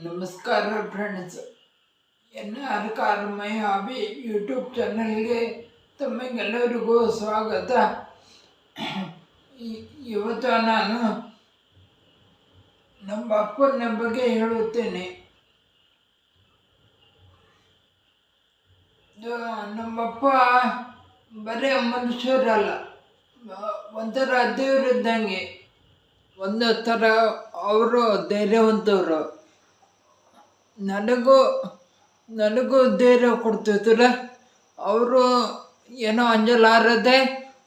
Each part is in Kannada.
ನಮಸ್ಕಾರ friends. N R car my hobby YouTube ಚಾನಲ್ಗೆ ತಮಗೆಲ್ಲರಿಗೂ ಸ್ವಾಗತ. ಇವತ್ತು ನಾನು ನಮ್ಮ ಅಪ್ಪನ ಬಗ್ಗೆ ಹೇಳುತ್ತೇನೆ. ನಮ್ಮ ನಮ್ಮಪ್ಪ ಬರೀ ಮನುಷ್ಯರಲ್ಲ. ಒಂಥರ ದೇವರಿದ್ದಂಗೆ. ಒಂದು ಥರ ಅವರು ಧೈರ್ಯವಂತವರು ನನಗೂ ನನಗೂ ಧೈರ್ಯ ಕೊಡ್ತಿದ್ರು. ಅವರು ಏನೋ ಅಂಜಲಾರದೆ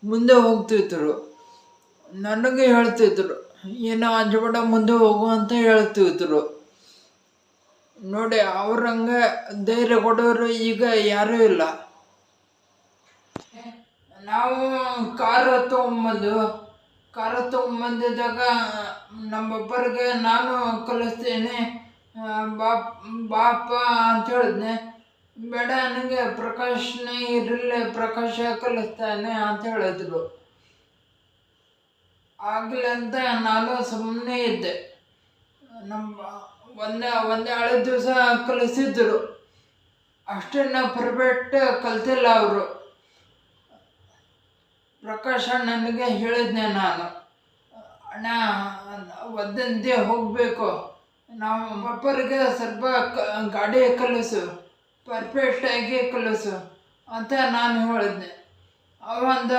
ಮುಂದೆ ಹೋಗ್ತಿದ್ರು. ನನಗೆ ಹೇಳ್ತಿದ್ರು, ಏನೋ ಅಂಜಬೇಡ, ಮುಂದೆ ಹೋಗು ಅಂತ ಹೇಳ್ತಿದ್ರು. ನೋಡಿ, ಅವ್ರಂಗೆ ಧೈರ್ಯ ಕೊಡೋರು ಈಗ ಯಾರೂ ಇಲ್ಲ. ನಾವು ಕಾರ ತೊಗೊಂಬಂದು, ಕಾರ ತೊಗೊಂಬಂದಿದ್ದಾಗ ನಮ್ಮೊಬ್ಬರಿಗೆ ನಾನು ಕಲಿಸ್ತೇನೆ ಬಾಪ್, ಬಾಪ ಅಂತ ಹೇಳಿದ್ನೆ. ಬೇಡ ನನಗೆ ಪ್ರಕಾಶನೇ ಇರಲಿ ಪ್ರಕಾಶ ಕಲಿಸ್ತಾನೆ ಅಂತ ಹೇಳಿದ್ರು. ಆಗ್ಲಂತ ನಾನು ಸುಮ್ಮನೆ ಇದ್ದೆ. ನಮ್ಮ, ಒಂದೇ ಒಂದೇ ಹಳೆ ದಿವಸ ಕಲಿಸಿದ್ರು. ಅಷ್ಟನ್ನು ಪರ್ಫೆಕ್ಟ್ ಕಲ್ತಿಲ್ಲ ಅವರು. ಪ್ರಕಾಶ ನನಗೆ ಹೇಳಿದ್ನೆ ನಾನು. ಅಣ್ಣ ಒದ್ದಂತೆ ಹೋಗಬೇಕು. ನಾವು ಒಬ್ಬರಿಗೆ ಸ್ವಲ್ಪ ಗಾಡಿ ಕಲಿಸು ಪರ್ಫೆಕ್ಟಾಗಿ ಕಲಿಸು ಅಂತ ನಾನು ಹೇಳಿದ್ದೆ. ಅವಂದ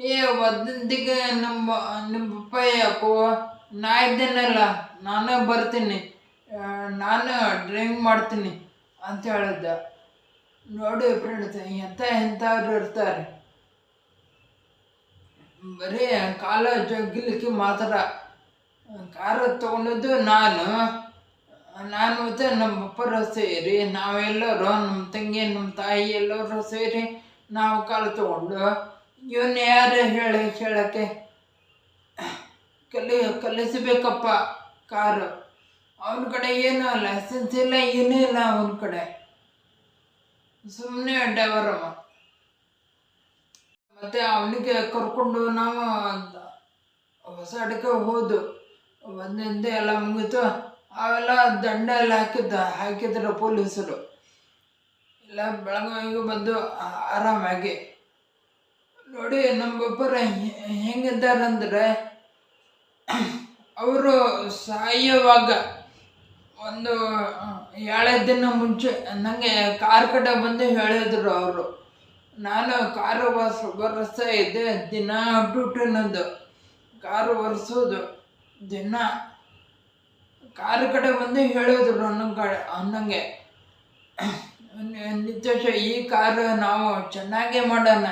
ಏ, ಒಂದಿಗೆ ನಮ್ಮ, ನಿಮ್ಮ ಅಪ್ಪ ಯಾಕೋ, ನಾ ಇದ್ದೇನಲ್ಲ, ನಾನು ಬರ್ತೀನಿ ನಾನು ಡ್ರೈವಿಂಗ್ ಮಾಡ್ತೀನಿ ಅಂತ ಹೇಳಿದ್ದ. ನೋಡಿ ಫ್ರೆಂಡ್ಸ್ ಎಂಥ ಎಂಥವ್ರು ಇರ್ತಾರೆ. ಬರೀ ಕಾಲ ಜಗ್ಗಿಲಿಕ್ಕೆ ಮಾತ್ರ. ಕಾರ ತೊಗೊಂಡಿದ್ದು ನಾನು. ನಾನು ನಮ್ಮ ಅಪ್ಪರು ಸೇರಿ, ನಾವೆಲ್ಲರೂ ನಮ್ಮ ತಂಗಿ, ನಮ್ಮ ತಾಯಿ ಎಲ್ಲರೂ ಸೇರಿ ನಾವು ಕಾಲು ತಗೊಂಡು ಇವನ್ನ ಯಾರು ಹೇಳಿ ಹೇಳಕ್ಕೆ ಕಲಿ ಕಲಿಸಬೇಕಪ್ಪ ಕಾರು. ಅವನ ಕಡೆ ಏನೂ ಲೈಸೆನ್ಸ್ ಇಲ್ಲ, ಏನೂ ಇಲ್ಲ ಅವನ ಕಡೆ. ಸುಮ್ಮನೆ ಡ್ರೈವರ್ ಅವ. ಮತ್ತೆ ಅವನಿಗೆ ಕರ್ಕೊಂಡು ನಾವು ಹೊಸ ಅಡಿಕೆ ಹೋದು. ಒಂದೊಂದೇ ಎಲ್ಲ ಮುಗೀತು. ಅವೆಲ್ಲ ದಂಡ ಎಲ್ಲ ಹಾಕಿದ್ದ, ಹಾಕಿದ್ರು ಪೊಲೀಸರು. ಎಲ್ಲ ಬೆಳಗಾವಿಗೆ ಬಂದು ಆರಾಮಾಗಿ. ನೋಡಿ, ನಮ್ಮೊಬ್ಬರು ಹೆಂಗಿದ್ದಾರಂದ್ರೆ, ಅವರು ಸಾಯುವಾಗ ಒಂದು ಏಳೇ ದಿನ ಮುಂಚೆ ನನಗೆ ಕಾರ್ ಕಡೆ ಬಂದು ಹೇಳಿದ್ರು ಅವರು. ನಾನು ಕಾರು ಬಸ್ ಬರೆಸ್ತಾ ಇದ್ದೆ ದಿನ ಡ್ಯೂಟಿ ನಂದು. ಕಾರು ಒರೆಸೋದು ದಿನ ಕಾರು ಕಡೆ ಬಂದು ಹೇಳಿದ್ರು ಕಡೆ ಅನ್ನಂಗೆ. ನಿತ್ಯಶ ಈ ಕಾರು ನಾವು ಚೆನ್ನಾಗೇ ಮಾಡೋಣ.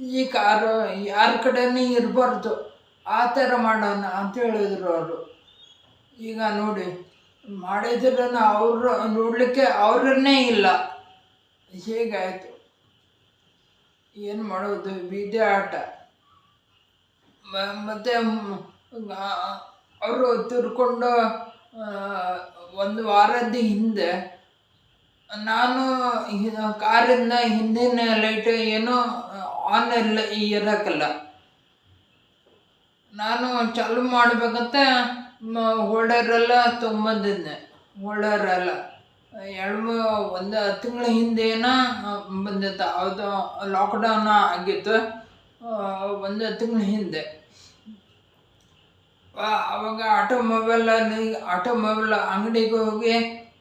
ಈ ಕಾರು ಯಾರ ಕಡೆನೇ ಇರಬಾರ್ದು. ಆ ಥರ ಮಾಡೋಣ ಅಂತ ಹೇಳಿದ್ರು ಅವರು. ಈಗ ನೋಡಿ ಮಾಡಿದ್ರೂ ಅವರು ನೋಡಲಿಕ್ಕೆ ಅವರನ್ನೇ ಇಲ್ಲ. ಹೇಗಾಯಿತು. ಏನು ಮಾಡೋದು? ಬೀದಿ ಆಟ. ಮತ್ತು ಅವರು ತಿರ್ಕೊಂಡು ಒಂದು ವಾರದ ಹಿಂದೆ ನಾನು ಕಾರಿಂದ ಹಿಂದಿನ ಲೈಟ್ ಏನೋ ಆನ್ ಇಲ್ಲ ಇರೋಕ್ಕಲ್ಲ ನಾನು ಚಾಲು ಮಾಡ್ಬೇಕಂತ ಹೋಲ್ಡರೆಲ್ಲ ತೊಗೊಂಬಂದಿದ್ದೆ. ಹೋಲ್ಡರೆಲ್ಲ ಎರಡು ಒಂದು ತಿಂಗಳ ಹಿಂದೇನ ಬಂದಿತ್ತು. ಅದು ಲಾಕ್ಡೌನ್ ಆಗಿತ್ತು. ಒಂದು ತಿಂಗಳ ಹಿಂದೆ. ಅವಾಗ ಆಟೋಮೊಬೈಲಲ್ಲಿ ಆಟೋಮೊಬೈಲ್ ಅಂಗಡಿಗೆ ಹೋಗಿ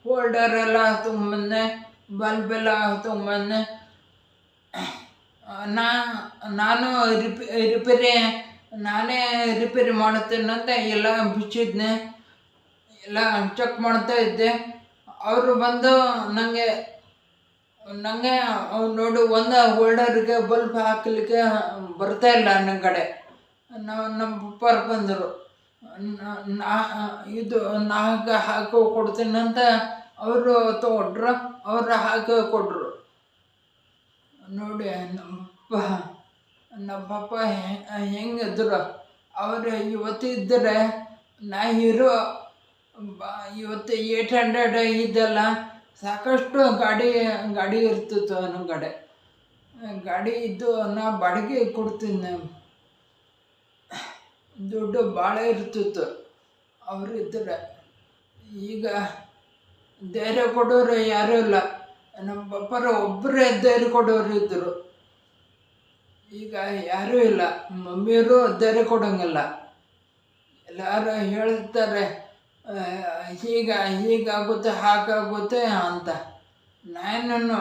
ಹೋಲ್ಡರ್ ಎಲ್ಲ ತೊಗೊಂಬಂದೆ ಬಲ್ಬ್ ತೊಗೊಂಬಂದೆ. ನಾ, ನಾನು ರಿಪೇ ರಿಪೇರಿ ನಾನೇ ರಿಪೇರಿ ಮಾಡುತ್ತೇನಂತ ಎಲ್ಲ ಬಿಚ್ಚಿದ್ನೆ. ಎಲ್ಲ ಚೆಕ್ ಮಾಡ್ತಾ ಇದ್ದೆ. ಅವರು ಬಂದು ನನಗೆ ನನಗೆ ನೋಡು, ಒಂದು ಹೋಲ್ಡರ್ಗೆ ಬಲ್ಬ್ ಹಾಕಲಿಕ್ಕೆ ಬರ್ತಾ ಇಲ್ಲ ನನ್ನ ಕಡೆ. ನಮ್ಮ ಪಪ್ಪಾರು ಬಂದರು. ನಾ ಇದು ನಾಗ ಹಾಕೋ ಕೊಡ್ತೀನಂತ ಅವರು ತಗೊಂಡ್ರು, ಅವ್ರು ಹಾಕಿ ಕೊಟ್ಟರು ನೋಡಿ, ನಮ್ಮಪ್ಪ ನಮ್ಮಪ್ಪ ಹೆಂಗಿದ್ರು? ಅವರು ಇವತ್ತಿದ್ದರೆ ನಾ ಇರೋ ಇವತ್ತು ಏಟ್ ಹಂಡ್ರೆಡ್ ಇದ್ದಲ್ಲ ಸಾಕಷ್ಟು ಗಾಡಿ ಗಾಡಿ ಇರ್ತಿತ್ತು ನಮ್ಮ ಕಡೆ. ಗಾಡಿ ಇದ್ದು ನಾ ಬಾಡಿಗೆ ಕೊಡ್ತೀನಿ. ದುಡ್ಡು ಭಾಳ ಇರ್ತಿತ್ತು. ಅವರಿದ್ದರೆ ಈಗ ಧೈರ್ಯ ಕೊಡೋರು ಯಾರೂ ಇಲ್ಲ. ನಮ್ಮ ಪಪ್ಪರ ಒಬ್ಬರೇ ಧೈರ್ಯ ಕೊಡೋರು ಇದ್ದರು. ಈಗ ಯಾರೂ ಇಲ್ಲ. ಮಮ್ಮಿಯವರು ಧೈರ್ಯ ಕೊಡೋಂಗಿಲ್ಲ. ಎಲ್ಲರೂ ಹೇಳ್ತಾರೆ ಹೀಗ, ಹೀಗಾಗುತ್ತೆ, ಹಾಗಾಗುತ್ತೆ ಅಂತ. ನಾನು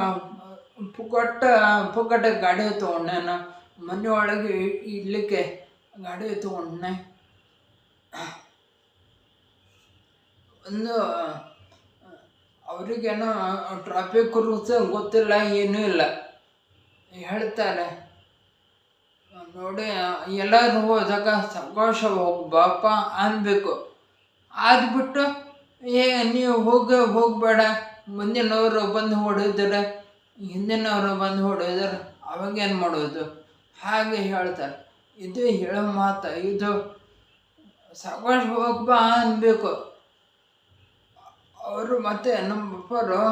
ಪುಕಟ್ಟ ಪುಕ್ಕಟ್ಟ ಗಾಡಿ ತೊಗೊಂಡೆ ಮನೆ ಒಳಗೆ ಇಡ್ಲಿಕ್ಕೆ ಗಾಡಿ ತೊಗೊಂಡೆ ಒಂದು, ಅವರಿಗೇನೋ ಟ್ರಾಫಿಕ್ ರೂಲ್ಸ್ ಗೊತ್ತಿಲ್ಲ, ಏನೂ ಇಲ್ಲ. ಹೇಳ್ತಾರೆ ನೋಡಿ, ಎಲ್ಲರೂ ಹೋದಾಗ ಸಾವಕಾಶ ಹೋಗ್ಬಾಪ ಅನ್ಬೇಕು. ಆದ್ಬಿಟ್ಟು, ಏ, ನೀವು ಹೋಗ, ಹೋಗಬೇಡ. ಮುಂದಿನವರು ಬಂದು ಹೊಡೆದ್ರೆ, ಹಿಂದಿನವರು ಬಂದು ಹೊಡೆದ್ರೆ ಅವಾಗೇನು ಮಾಡೋದು? ಹಾಗೆ ಹೇಳ್ತಾರೆ. ಇದು ಹೇಳೋ ಮಾತು ಇದು. ಸಾವಕಾಶ ಹೋಗ್ಬಾ ಅನ್ಬೇಕು. ಅವರು ಮತ್ತೆ ನಮ್ಮ ಅಪ್ಪರು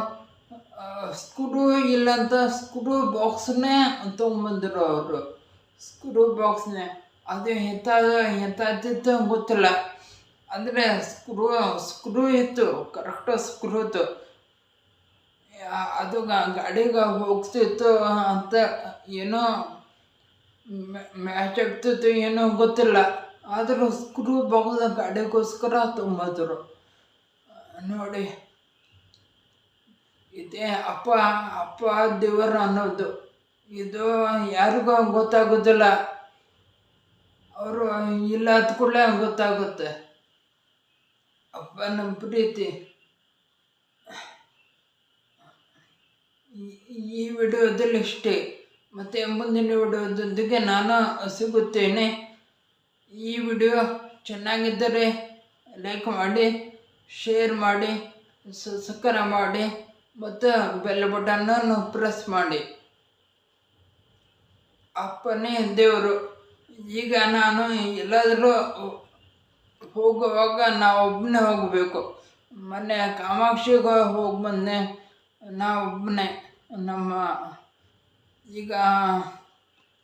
ಸ್ಕ್ರೂ ಇಲ್ಲಂತ ಸ್ಕೂಟು ಬಾಕ್ಸ್ನೇ ತೊಗೊಂಬಂದರು ಅವರು. ಸ್ಕೂಟು ಬಾಕ್ಸ್ನೇ ಅದು ಎಂಥ ಎಂಥದ್ದಿತ್ತು ಗೊತ್ತಿಲ್ಲ. ಅಂದರೆ ಸ್ಕ್ರೂ ಸ್ಕ್ರೂ ಇತ್ತು ಕರೆಕ್ಟ್ ಸ್ಕ್ರೂ ಇತ್ತು. ಅದು ಗಾಡಿಗೆ ಹೋಗ್ತಿತ್ತು ಅಂತ ಏನೋ ಮ್ಯಾಚ್ ಆಗ್ತಿತ್ತು, ಏನೋ ಗೊತ್ತಿಲ್ಲ. ಆದರೂ ಸ್ಕ್ರೂ ಬಹುದ ಗಾಡಿಗೋಸ್ಕರ ತುಂಬಿದ್ರು. ನೋಡಿ, ಇದೇ ಅಪ್ಪ ಅಪ್ಪ ದೇವರು ಅನ್ನೋದು. ಇದು ಯಾರಿಗೂ ಗೊತ್ತಾಗೋದಿಲ್ಲ. ಅವರು ಇಲ್ಲ ಕೂಡಲೇ ಗೊತ್ತಾಗುತ್ತೆ. ಅಪ್ಪನ ಪ್ರೀತಿ. ಈ ವಿಡಿಯೋದಲ್ಲಿ ಇಷ್ಟೇ. ಮತ್ತು ಮುಂದಿನ ವಿಡಿಯೋದೊಂದಿಗೆ ನಾನು ಸಿಗುತ್ತೇನೆ. ಈ ವಿಡಿಯೋ ಚೆನ್ನಾಗಿದ್ದರೆ ಲೈಕ್ ಮಾಡಿ ಶೇರ್ ಮಾಡಿ ಸಬ್ಸ್ಕ್ರೈಬ್ ಮಾಡಿ, ಮತ್ತು ಬೆಲ್ ಬಟನ್ನನ್ನು ಪ್ರೆಸ್ ಮಾಡಿ. ಅಪ್ಪನೇ ದೇವರು, ಈಗ ನಾನು ಎಲ್ಲಾದರೂ ಹೋಗುವಾಗ ನಾವು ಒಬ್ಬನೇ ಹೋಗಬೇಕು. ಮೊನ್ನೆ ಕಾಮಾಕ್ಷಿಗೆ ಹೋಗಿ ಬಂದೆ. ನಾ ಒಬ್ಬನೇ ನಮ್ಮ ಈಗ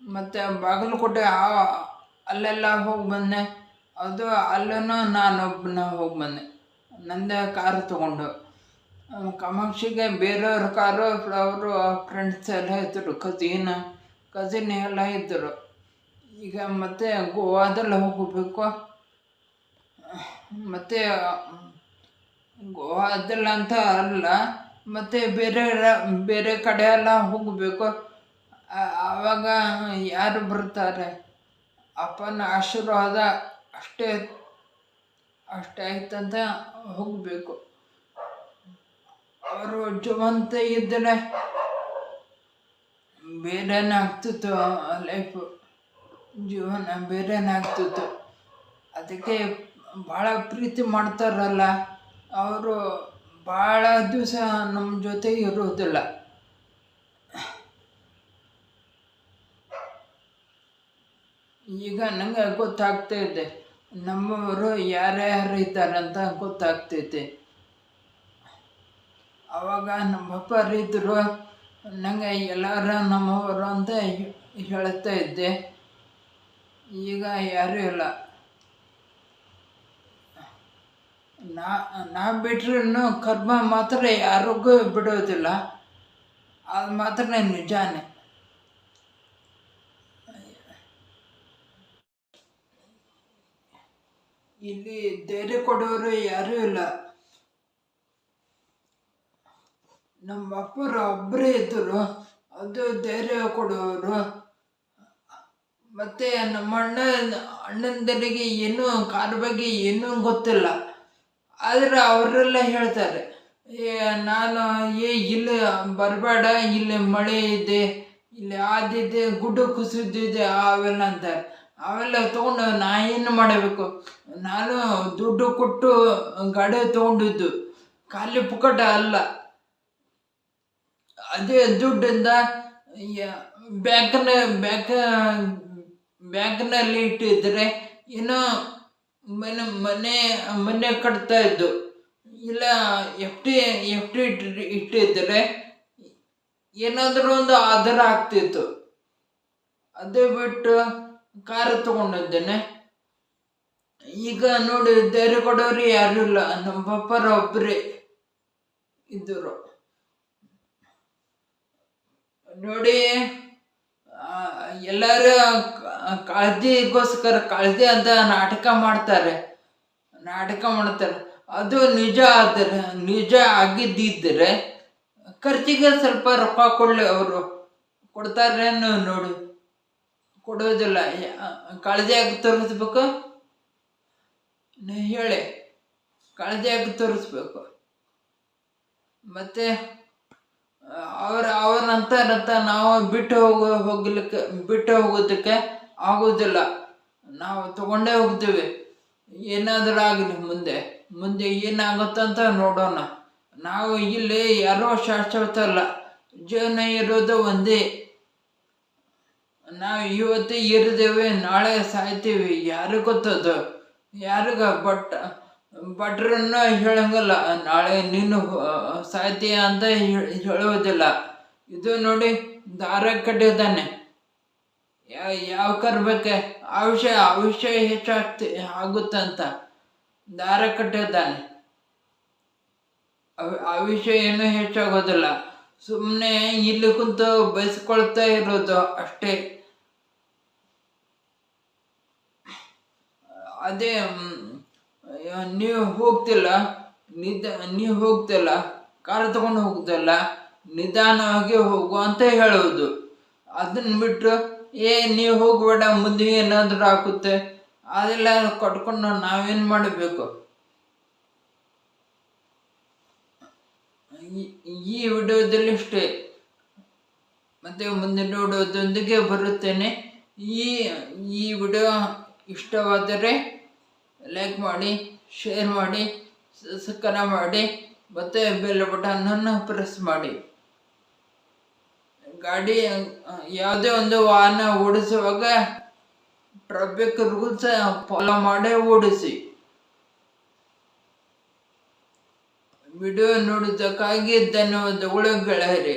ಮತ್ತು ಬಾಗಲಕೋಟೆ ಆ- ಅಲ್ಲೆಲ್ಲ ಹೋಗಿ ಬಂದೆ. ಅದು ಅಲ್ಲೂ ನಾನೊಬ್ಬನ ಹೋಗಿ ಬಂದೆ. ನಂದೇ ಕಾರು ತೊಗೊಂಡು. ಕಾಮಾಕ್ಷಿಗೆ ಬೇರೆಯವ್ರ ಕಾರು, ಅವರು ಫ್ರೆಂಡ್ಸ್ ಎಲ್ಲ ಇದ್ದರು ಕಸಿನ್ ಕಸಿನ್ ಎಲ್ಲ ಇದ್ದರು. ಈಗ ಮತ್ತೆ ಗೋವಾದಲ್ಲಿ ಹೋಗಬೇಕು. ಮತ್ತು ಗೋವಾದಲ್ಲಿ ಅಂತ ಅಲ್ಲ. ಮತ್ತು ಬೇರೆ ಬೇರೆ ಕಡೆ ಎಲ್ಲ ಹೋಗಬೇಕು. ಆವಾಗ ಯಾರು ಬರ್ತಾರೆ? ಅಪ್ಪನ ಆಶೀರ್ವಾದ ಅಷ್ಟೇ ಅಷ್ಟೇ ಆಯ್ತಂತ ಹೋಗಬೇಕು. ಅವರು ಜೀವಂತ ಇದ್ದರೆ ಬೇರೆನೇ ಆಗ್ತಿತ್ತು ಲೈಫು ಜೀವನ ಬೇರೆನೇ ಆಗ್ತಿತ್ತು ಅದಕ್ಕೆ ಭಾಳ ಪ್ರೀತಿ ಮಾಡ್ತಾರಲ್ಲ, ಅವರು ಭಾಳ ದಿವಸ ನಮ್ಮ ಜೊತೆ ಇರೋದಿಲ್ಲ ಈಗ ನಂಗೆ ಗೊತ್ತಾಗ್ತಾ ಇದೆ. ನಮ್ಮವರು ಯಾರ್ಯಾರು ಇದ್ದಾರಂತ ಗೊತ್ತಾಗ್ತೈತೆ. ಅವಾಗ ನಮ್ಮಪ್ಪರು ಇದ್ದರು ನನಗೆ ಎಲ್ಲರ ನಮ್ಮವರು ಅಂತ ಹೇಳ್ತಾ ಇದ್ದೆ. ಈಗ ಯಾರೂ ಇಲ್ಲ. ನಾ ನಾ ಬಿಟ್ರೂ ಕರ್ಮ ಮಾತ್ರ ಯಾರಿಗೂ ಬಿಡೋದಿಲ್ಲ. ಅದು ಮಾತ್ರ ನಿಜಾನೇ. ಇಲ್ಲಿ ಧೈರ್ಯ ಕೊಡೋರು ಯಾರೂ ಇಲ್ಲ. ನಮ್ಮ ಅಪ್ಪರು ಒಬ್ಬರೇ ಇದ್ದರು. ಅದು ಧೈರ್ಯ ಕೊಡೋರು. ಮತ್ತು ನಮ್ಮ ಅಣ್ಣ, ಅಣ್ಣಂದರಿಗೆ ಏನು, ಕಾರ್ ಬಗ್ಗೆ ಏನೂ ಗೊತ್ತಿಲ್ಲ. ಆದರೆ ಅವರೆಲ್ಲ ಹೇಳ್ತಾರೆ, ಏ, ನಾನು, ಏ, ಇಲ್ಲಿ ಬರಬೇಡ, ಇಲ್ಲಿ ಮಳೆ ಇದೆ, ಇಲ್ಲಿ ಆದಿದೆ, ಗುಡ್ಡ ಕುಸಿದಿದೆ, ಅವೆಲ್ಲ ಅಂತಾರೆ. ಅವೆಲ್ಲ ತೊಗೊಂಡು ನಾ ಏನು ಮಾಡಬೇಕು? ನಾನು ದುಡ್ಡು ಕೊಟ್ಟು ಗಾಡಿ ತೊಗೊಂಡಿದ್ದು. ಖಾಲಿ ಪುಕಟ ಅಲ್ಲ. ಅದೇ ದುಡ್ಡಿಂದ ಬ್ಯಾಂಕ್ನ, ಬ್ಯಾಂಕ್, ಬ್ಯಾಂಕ್ನಲ್ಲಿ ಇಟ್ಟಿದ್ರೆ ಏನೋ ಮನೆ ಮನೆ ಮನೆ ಕಟ್ತಾ ಇದ್ದು. ಇಲ್ಲ, ಎಫ್ ಟಿ ಎಫ್ ಟಿ ಇಟ್ಟಿದ್ರೆ ಏನಾದರೂ ಒಂದು ಆಧಾರ ಆಗ್ತಿತ್ತು. ಅದೇ ಬಿಟ್ಟು ಕಾರು ತಗೊಂಡಿದ್ದೇನೆ. ಈಗ ನೋಡಿ, ಧೈರ್ಯ ಕೊಡೋರು ಯಾರು ಇಲ್ಲ. ನಮ್ಮ ಪಪ್ಪರ ಒಬ್ಬರೇ ಇದ್ದರು. ನೋಡಿ ಎಲ್ಲರೂ ಕಾಳಜಿಗೋಸ್ಕರ, ಕಾಳಜಿ ಅಂತ ನಾಟಕ ಮಾಡ್ತಾರೆ. ನಾಟಕ ಮಾಡ್ತಾರೆ. ಅದು ನಿಜ ಆದರೆ, ನಿಜ ಆಗಿದ್ದಿದ್ದರೆ ಖರ್ಚಿಗೆ ಸ್ವಲ್ಪ ರೊಕ್ಕ ಕೊಡಲಿ ಅವರು. ಕೊಡ್ತಾರೇನು ನೋಡಿ. ಕೊಡೋದಿಲ್ಲ. ಕಾಳಜಿಯಾಗಿ ತೋರಿಸ್ಬೇಕು. ಹೇಳಿ. ಕಾಳಜಿಯಾಗಿ ತೋರಿಸ್ಬೇಕು. ಮತ್ತೆ, ಅವ್ರ ಅವ್ರ ನಂತರ ನಾವು ಬಿಟ್ಟು ಹೋಗ, ಹೋಗ್ಲಿಕ್ಕೆ, ಬಿಟ್ಟು ಹೋಗೋದಕ್ಕೆ ಆಗೋದಿಲ್ಲ. ನಾವು ತಗೊಂಡೇ ಹೋಗ್ತೀವಿ. ಏನಾದರೂ ಆಗಲಿ ಮುಂದೆ. ಮುಂದೆ ಏನಾಗುತ್ತಂತ ನೋಡೋಣ. ನಾವು ಇಲ್ಲಿ ಯಾರೋ ಶಾಶ್ವತ ಅಲ್ಲ. ಜೀವನ ಇರೋದು ಒಂದೇ. ನಾವು ಇವತ್ತು ಇರಿದೇವೆ ನಾಳೆ ಸಾಯ್ತೀವಿ. ಯಾರು ಗೊತ್ತದು? ಯಾರಿಗ? ಬಟ್ ಭಟ್ರನ್ನ ಹೇಳಂಗಲ್ಲ. ನಾಳೆ ನೀನು ಸಾಯ್ತೀಯ ಅಂತ ಹೇಳುವುದಿಲ್ಲ. ಇದು ನೋಡಿ, ದಾರ ಕಟ್ಟಿದ್ದಾನೆ. ಯಾವ ಕರ್ಬೇಕೆ? ಆಯುಷ್ಯ ಆಯುಷ್ಯ ಹೆಚ್ಚಾಗ್ತಿ, ಆಗುತ್ತಂತ. ದಾರ ಕಟ್ಟಿದ್ದಾನೆ. ಆಯುಷ್ಯ ಏನೂ ಹೆಚ್ಚಾಗೋದಿಲ್ಲ. ಸುಮ್ಮನೆ ಇಲ್ಲಿ ಕುಂತು ಬಯಸ್ಕೊಳ್ತಾ ಇರೋದು ಅಷ್ಟೇ. ಅದೇ ನೀವು ಹೋಗ್ತಿಲ್ಲ ನಿಧ ನೀವು ಹೋಗ್ತಿಲ್ಲ, ಕಾರ್ ತಗೊಂಡು ಹೋಗ್ತಿಲ್ಲ, ನಿಧಾನವಾಗಿ ಹೋಗು ಅಂತ ಹೇಳುವುದು. ಅದನ್ನ ಬಿಟ್ಟು ಏ, ನೀವು ಹೋಗಬೇಡ, ಮುಂದೆ ಏನಾದರೂ ಆಗುತ್ತೆ. ಅದೆಲ್ಲ ಕೊಟ್ಕೊಂಡು ನಾವೇನು ಮಾಡಬೇಕು? ಈ- ವಿಡಿಯೋದಲ್ಲಿ ಅಷ್ಟೇ. ಮತ್ತೆ ಮುಂದಿನ ವಿಡಿಯೋದೊಂದಿಗೆ ಬರುತ್ತೇನೆ. ಈ ಈ ವಿಡಿಯೋ ಇಷ್ಟವಾದರೆ ಲೈಕ್ ಮಾಡಿ ಶೇರ್ ಮಾಡಿ, ಸಬ್ಸ್ಕ್ರೈಬ್ ಮಾಡಿ, ಮತ್ತು ಬೆಲ್ ಬಟನನ್ನು ಪ್ರೆಸ್ ಮಾಡಿ. ಗಾಡಿ ಯಾವುದೇ ಒಂದು ವಾಹನ ಓಡಿಸುವಾಗ ಟ್ರಾಫಿಕ್ ರೂಲ್ಸ್ ಫಾಲೋ ಮಾಡಿ ಓಡಿಸಿ. ವಿಡಿಯೋ ನೋಡಿದ್ದಕ್ಕಾಗಿ ಧನ್ಯವಾದಗಳು ಗೆಳೆಯರಿ.